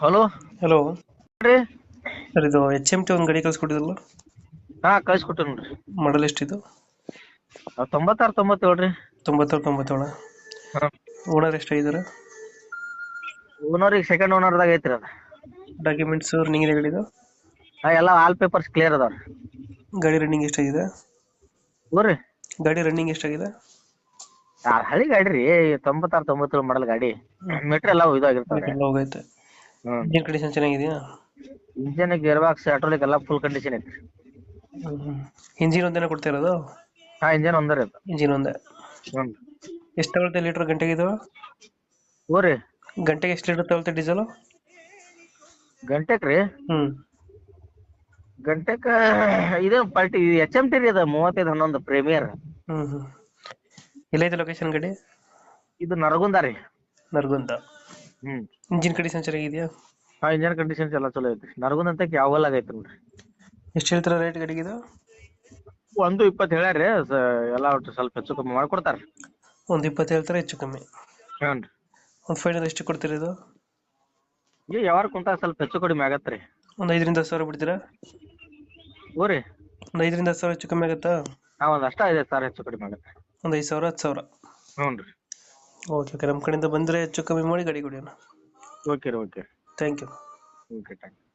Hello hello ರೀ? Sir ಇದು H M T ಒಂದು ಗಾಡಿ ಕಳ್ಸಿಕೊಟ್ಟಿದ್ರಲ್ಲ? ಹಾ ಕಳ್ಸಿಕೊಟ್ಟೆ ನೋಡ್ರಿ. ಮಾಡಲ್ ಎಷ್ಟಿದು? ಇದು ತೊಂಬತ್ತಾರು ತೊಂಬತ್ತೇಳು ರೀ. ತೊಂಬತ್ತೇಳು ತೊಂಬತ್ತೇಳು? ಓನರ್ ಎಷ್ಟಾಗಿದ್ದಾರೆ ಓನರ್ ಈಗ ಸೆಕೆಂಡ್ ಓನರ್ದಾಗ ಐತ್ರಿ ಅದ. ಡಾಕ್ಯುಮೆಂಟ್ಸ್ ರನ್ನಿಂಗ್ ಇದೆ ಗಾಡಿದು ಹಾ ಎಲ್ಲ ಆಲ್ ಪೇಪರ್ಸ್ ಕ್ಲಿಯರ್ ಅದಾವ ಗಾಡಿ ರನ್ನಿಂಗ್ ಎಷ್ಟಾಗಿದೆ ಹೋಗ್ರಿ ಗಾಡಿ ರನ್ನಿಂಗ್ ಎಷ್ಟಾಗಿದೆ ಆ ಹಳಿ ಗಾಡಿ ರೀ ತೊಂಬತ್ತಾರು ತೊಂಬತ್ತೇಳು ಮಾಡಲ್ ಗಾಡಿ. ಮೀಟ್ರ್ ಎಲ್ಲ ಇದಾಗಿರ್ತಾವೆ ಎಲ್ಲ ಹೋಗೈತೆ. ಇಂಜಿನ್ ಕಂಡೀಷನ್ ಚೆನ್ನಾಗಿದೆಯಾ? ಇಂಜಿನ್ ಗೇರ್ ಬಾಕ್ಸ್ ಆಟೋಲಿಕ್ ಎಲ್ಲ ಫುಲ್ ಕಂಡೀಷನ್ ಐತ್ರಿ ಇಂಜಿನ್ ಒಂದೇನ ಕೊಡ್ತಾ ಇರೋದು? ಹಾ ಇಂಜನ್ ಒಂದರಿ ಅದು. ಇಂಜಿನ್ ಒಂದೇ. ಹ್ಞೂ ಎಷ್ಟು ತಗೊಳ್ತೆ ಲೀಟರ್ ಗಂಟೆಗೆ ಇದು? ಓರೆ ಗಂಟೆಗೆ ಎಷ್ಟು ಲೀಟರ್ ತಗೊಳ್ತೆ ಡೀಸೆಲ್ ಗಂಟೆಕ್ ರೀ? ಹ್ಮ್. ಗಂಟೆಕ ಇದು ಪಾರ್ಟಿ ಎಚ್ ಎಂ ಟಿ ರೀ ಅದ ಮೂವತ್ತೈದು ಹನ್ನೊಂದು ಪ್ರೀಮಿಯರ್ ಹ್ಮ್ ಹ್ಮ್. ಎಲ್ಲೈತೆ ಲೊಕೇಶನ್ ಗಡಿ? ಇದು ನರಗುಂದ ರೀ. ನರ್ಗುಂದ. ಹ್ಮ್. ಇಂಜಿನ್ ಕಂಡೀಷನ್ ಚೆನ್ನಾಗಿದೆಯಾ ಹಾ ಇಂಜನ್ ಕಂಡೀಷನ್ ಎಲ್ಲ ಚಲೋ ಐತ್ರಿ. ನರಗುಂದ ಅಂತ ಯಾವಲ್ಲ ಆಗೈತ್ರಿ ನೋಡ್ರಿ? ಎಷ್ಟು ಹೇಳ್ತೀರಾ ರೇಟ್ ಗಡಿಗಿದು ಒಂದು ಇಪ್ಪತ್ತು ಹೇಳ್ಯಾರಿ ಸ- ಎಲ್ಲ ಒಟ್ಟು ಸ್ವಲ್ಪ ಹೆಚ್ಚು ಕಮ್ಮಿ ಮಾಡ್ಕೊಡ್ತಾರ. ಒಂದು ಇಪ್ಪತ್ತು ಹೇಳ್ತಾರೆ ಹೆಚ್ಚು ಕಮ್ಮಿ? ಹ್ಞೂ ಒಂದು ಫೈನಲ್ ಎಷ್ಟು ಕೊಡ್ತೀರಿ ಇದು? ಏ ಯಾವಾರ ಕುಂತ ಸ್ವಲ್ಪ ಹೆಚ್ಚು ಕಡಿಮೆ ಆಗತ್ರಿ ಒಂದು ಐದರಿಂದ ಹತ್ತು ಸಾವಿರ ಬಿಡ್ತೀರಾ? ರೀ ಒಂದು ಐದರಿಂದ ಹತ್ತು ಸಾವಿರ ಹೆಚ್ಚು ಕಮ್ಮಿ ಆಗುತ್ತಾ? ಹಾಂ ಒಂದು ಅಷ್ಟ ಇದೆ ಸರ್ ಹೆಚ್ಚು ಕಡಿಮೆ ಆಗತ್ತೆ. ಒಂದು ಐದು ಸಾವಿರ ಹತ್ತು ಸಾವಿರ. ಹ್ಞೂ ರೀ ಓಕೆ ಓಕೆ ನಮ್ಮ ಕಡೆಯಿಂದ ಬಂದರೆ ಹೆಚ್ಚು ಕಮ್ಮಿ ಮಾಡಿ ಗಾಡಿ ಕೊಡಿ ಅಣ್ಣ ಓಕೆ ರೀ okay thank you okay thank you